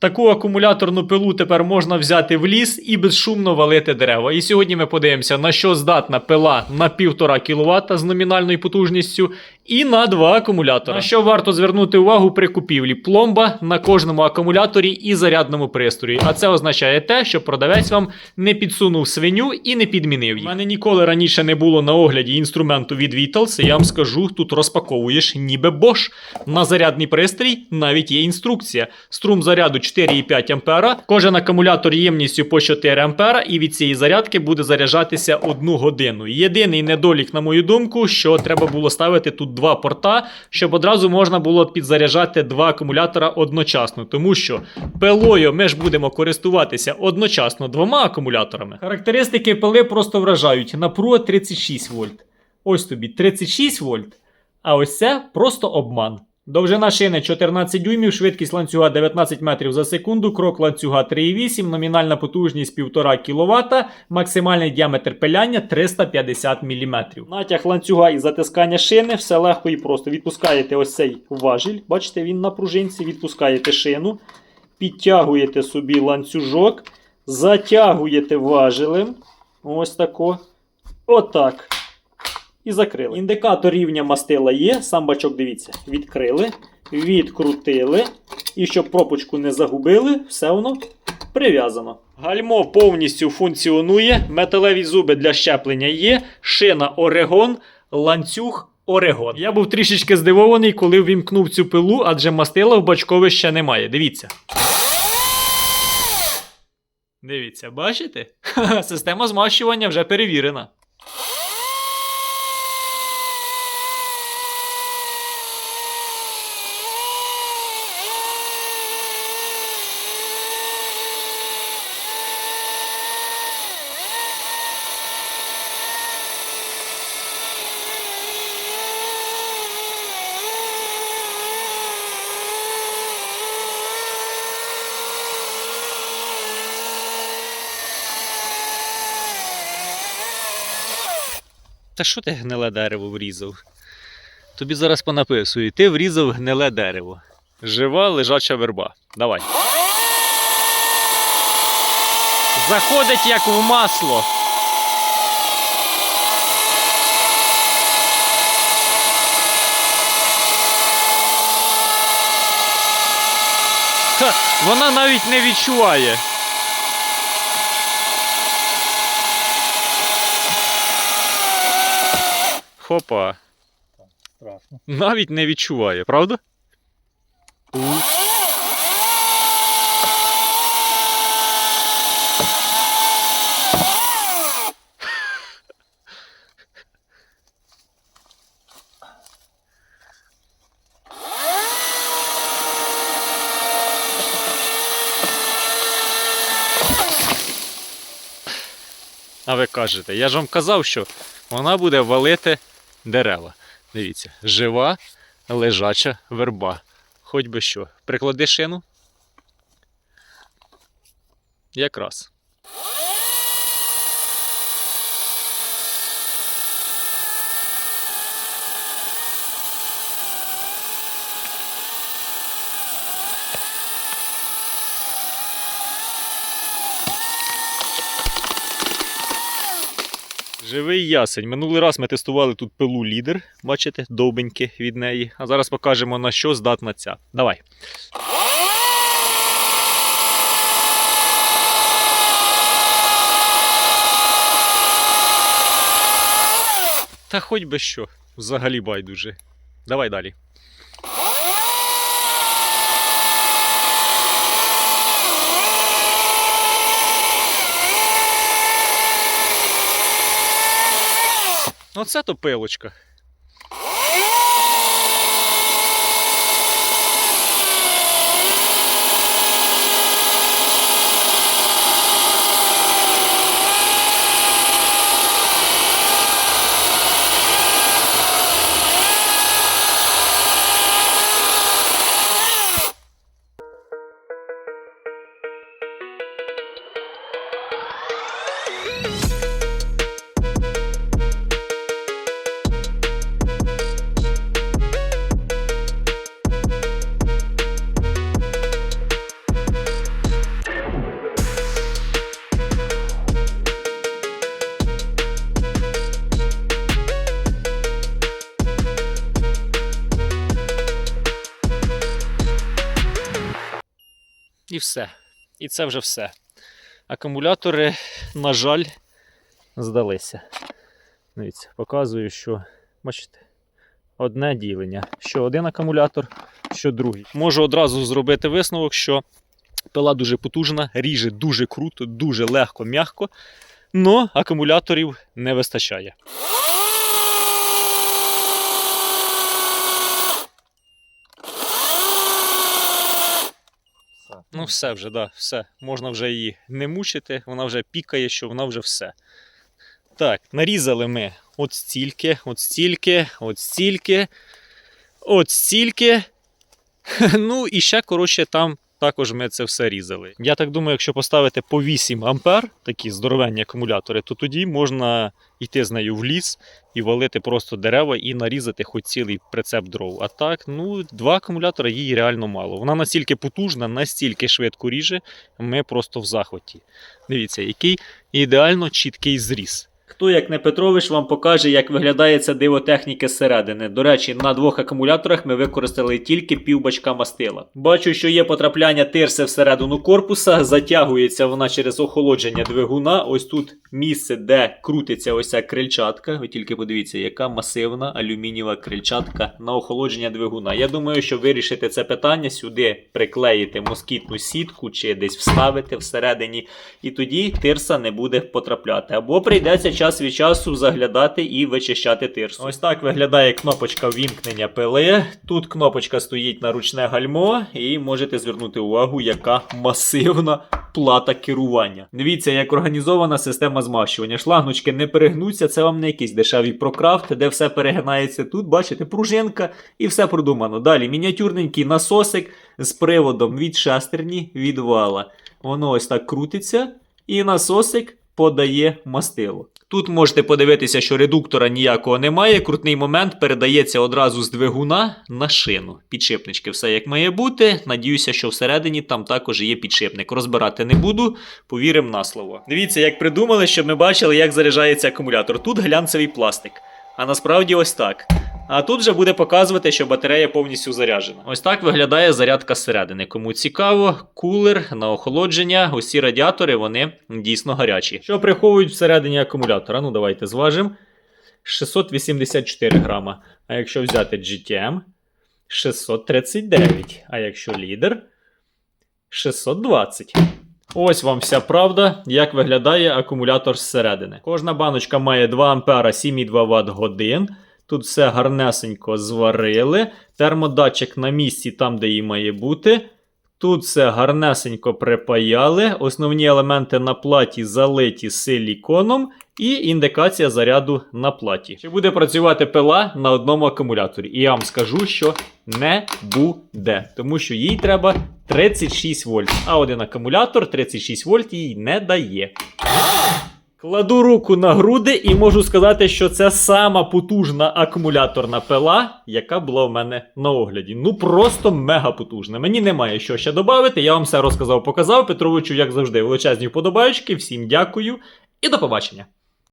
Таку акумуляторну пилу тепер можна взяти в ліс і безшумно валити дерева. І сьогодні ми подивимося, на що здатна пила на 1,5 кВт з номінальною потужністю і на два акумулятора. На що варто звернути увагу при купівлі пломба на кожному акумуляторі і зарядному пристрої. А це означає те, що продавець вам не підсунув свиню і не підмінив її. У мене ніколи раніше не було на огляді інструменту від Vitals, і я вам скажу, тут розпаковуєш ніби Bosch. На зарядний пристрій навіть є інструкція. Струм заряду 4,5 ампера. Кожен акумулятор ємністю по 4 ампера, і від цієї зарядки буде заряджатися одну годину. Єдиний недолік, на мою думку, що треба було ставити тут два порта, щоб одразу можна було підзаряджати два акумулятора одночасно, тому що пилою ми ж будемо користуватися одночасно двома акумуляторами. Характеристики пили просто вражають. Напруга 36 вольт. Ось тобі 36 вольт. А ось це просто обман. Довжина шини 14 дюймів, швидкість ланцюга 19 метрів за секунду, крок ланцюга 3,8, номінальна потужність 1,5 кВт, максимальний діаметр пиляння 350 мм. Натяг ланцюга і затискання шини все легко і просто. Відпускаєте ось цей важіль, бачите, він на пружинці, відпускаєте шину, підтягуєте собі ланцюжок, затягуєте важелем. Ось тако. Отак. І закрили. Індикатор рівня мастила є. Сам бачок, дивіться, відкрили, відкрутили. І щоб пропочку не загубили, все воно прив'язано. Гальмо повністю функціонує. Металеві зуби для щеплення є. Шина Орегон, ланцюг. Орегон. Я був трішечки здивований, коли ввімкнув цю пилу, адже мастила в бачкові ще немає. Дивіться. Дивіться, бачите? Ха-ха, Система змащування вже перевірена. Та що ти гниле дерево врізав? Тобі зараз понаписую. Ти врізав гниле дерево. Жива лежача верба. Давай. Заходить як в масло. Ха, вона навіть не відчуває. Хопа. Страшно. Навіть не відчуває, правда? А ви кажете, я ж вам казав, що вона буде валити дерева. Дивіться, жива лежача верба. Хоч би що. Приклади шину. Якраз. Живий ясень. Минулий раз ми тестували тут пилу лідер, бачите, довбеньки від неї. А зараз покажемо на що здатна ця. Давай. Та хоч би що, взагалі байдуже. Давай далі. Оце то пилочка. Все. І це вже все. Акумулятори, на жаль, здалися. Дивіться, показую, що бачите, одне ділення. Що один акумулятор, що другий. Можу одразу зробити висновок, що пила дуже потужна, ріже дуже круто, дуже легко, м'яко, але акумуляторів не вистачає. Ну, все вже, да, все. Можна вже її не мучити, вона вже пікає, що вона вже все. Так, нарізали ми от стільки, от стільки, от стільки, от стільки. Ну і ще, коротше, там також ми це все різали. Я так думаю, якщо поставити по 8 ампер, такі здоровенні акумулятори, то тоді можна йти з нею в ліс і валити просто дерева і нарізати хоч цілий прицеп дров. А так, ну, два акумулятори їй реально мало. Вона настільки потужна, настільки швидко ріже, ми просто в захваті. Дивіться, який ідеально чіткий зріз. Хто, як не Петрович, вам покаже, як виглядає це диво техніки зсередини. До речі, на двох акумуляторах ми використали тільки півбачка мастила. Бачу, що є потрапляння тирси всередину корпуса, затягується вона через охолодження двигуна. Ось тут місце, де крутиться ось ця крильчатка. Ви тільки подивіться, яка масивна алюмінієва крильчатка на охолодження двигуна. Я думаю, що вирішити це питання сюди приклеїти москітну сітку чи десь вставити всередині, і тоді тирса не буде потрапляти. Або прийдеться час від часу заглядати і вичищати тирсу. Ось так виглядає кнопочка вімкнення пили. Тут кнопочка стоїть на ручне гальмо, і можете звернути увагу, яка масивна плата керування. Дивіться, як організована система змащування. Шлангочки не перегнуться, це вам не якийсь дешевий прокрафт, де все перегинається. Тут, бачите, пружинка і все продумано. Далі мініатюрненький насосик з приводом від шестерні від вала. Воно ось так крутиться, і насосик подає мастило. Тут можете подивитися, що редуктора ніякого немає. Крутний момент передається одразу з двигуна на шину. Підшипнички, все як має бути. Надіюся, що всередині там також є підшипник. Розбирати не буду, повіримо на слово. Дивіться, як придумали, щоб ми бачили, як заряджається акумулятор. Тут глянцевий пластик. А насправді ось так. А тут вже буде показувати, що батарея повністю заряджена. Ось так виглядає зарядка зсередини. Кому цікаво, кулер на охолодження, усі радіатори вони дійсно гарячі. Що приховують всередині акумулятора? Ну давайте зважимо. 684 грама. А якщо взяти GTM 639. А якщо лідер 620. Ось вам вся правда, як виглядає акумулятор зсередини. Кожна баночка має 2 ампера 7,2 Вт годин. Тут все гарнесенько зварили. Термодатчик на місці там, де її має бути. Тут все гарнесенько припаяли. Основні елементи на платі залиті силіконом. І індикація заряду на платі. Чи буде працювати пила на одному акумуляторі? І я вам скажу, що не буде, тому що їй треба 36 вольт, а один акумулятор 36 вольт їй не дає. Кладу руку на груди і можу сказати, що це сама потужна акумуляторна пила, яка була в мене на огляді. Ну просто мега потужна. Мені немає що ще додати. Я вам все розказав, показав. Петровичу, як завжди, величезні вподобаючки. Всім дякую і до побачення.